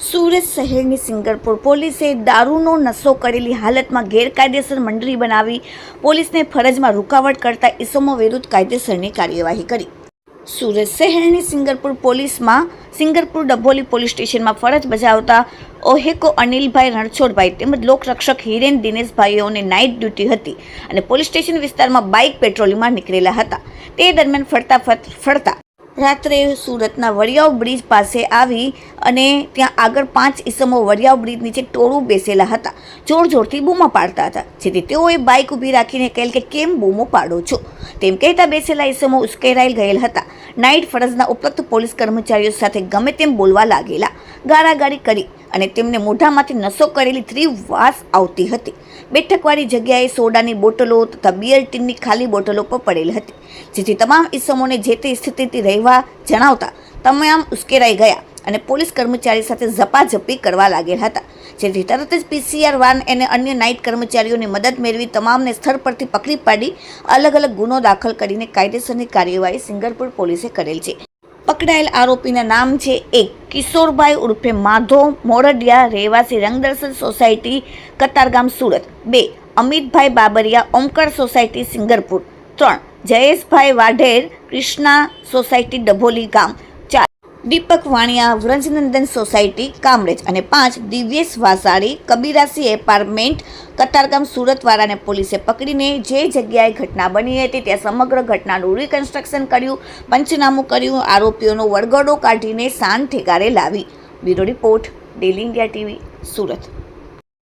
સુરત શહેરની સિંગરપુર પોલીસે દારૂનો નશો કરેલી હાલતમાં ગેરકાયદેસર મંડળી બનાવી પોલીસને ફરજમાં રૂકાવટ કરતા ઇસમો વિરુદ્ધ કાયદેસરની કાર્યવાહી કરી. સુરત શહેરની સિંગરપુર પોલીસમાં સિંગરપુર ડભોલી પોલીસ સ્ટેશનમાં ફરજ બજાવતા ઓહેકો અનિલભાઈ રણછોડભાઈ તેમજ લોકરક્ષક હિરેન દિનેશભાઈઓને નાઇટ ડ્યુટી હતી અને પોલીસ સ્ટેશન વિસ્તારમાં બાઇક પેટ્રોલિંગમાં નીકળેલા હતા. તે દરમિયાન ફરતા ફર- ફરતા રાત્રે સુરતના વડિયાવ બ્રિજ પાસે આવી અને ત્યાં આગળ પાંચ ઈસમો વડિયાવ બ્રિજ નીચે ટોળું બેસેલા હતા. જોર જોરથી બૂમો પાડતા હતા. જેથી તેઓએ બાઇક ઊભી રાખીને કહેલ કે, કેમ બૂમો પાડો છો? તેમ કહેતા બેસેલા ઈસમો ઉશ્કેરાઈ ગયેલ હતા. નાઇટ ફરજના ઉપલબ્ધ પોલીસ કર્મચારીઓ સાથે ગમે તેમ બોલવા લાગેલા ગાળાગાળી કરી અને તેમને મોઢામાંથી નશો કરેલી ત્રી વાસ આવતી હતી. બેઠકવાળી જગ્યાએ સોડાની બોટલો તથા બિયર ટીનની ખાલી બોટલો પણ પડેલી હતી. જેથી તમામ ઈસમોને જે તે સ્થિતિથી રહેવા જણાવતા તમામ ઉશ્કેરાઈ ગયા અને પોલીસ કર્મચારી સાથે ઝપાઝપી કરવા લાગેલા હતા. જેથી તરત જ પીસીઆર વાન અને અન્ય નાઇટ કર્મચારીઓની મદદ મેળવી તમામને સ્થળ પરથી પકડી પાડી અલગ અલગ ગુનો દાખલ કરીને કાયદેસરની કાર્યવાહી સિંગરપુર પોલીસે કરેલ છે. પકડાયેલ આરોપીના નામ છે એક કિશોરભાઈ ઉર્ફે માધો મોરડિયા રહેવાસી રંગદર્શન સોસાયટી, કતારગામ, સુરત. બે, અમિતભાઈ બાબરિયા, ઓમકાર સોસાયટી, સિંગરપુર. ત્રણ, જયેશભાઈ વાઢેર, કૃષ્ણા સોસાયટી, ડભોલી ગામ. દીપક વાણિયા, વ્રજનંદન સોસાયટી, કામરેજ અને પાંચ દિવ્યેશ વાસાડી કબીરાસી એપાર્ટમેન્ટ કતારગામ સુરતવાળાને પોલીસે પકડીને જે જગ્યાએ ઘટના બની હતી ત્યાં સમગ્ર ઘટનાનું રિકન્સ્ટ્રક્શન કર્યું, પંચનામું કર્યું, આરોપીઓનો વળગડો કાઢીને શાન ઠેકારે લાવી. Bureau report, daily India TV, Surat.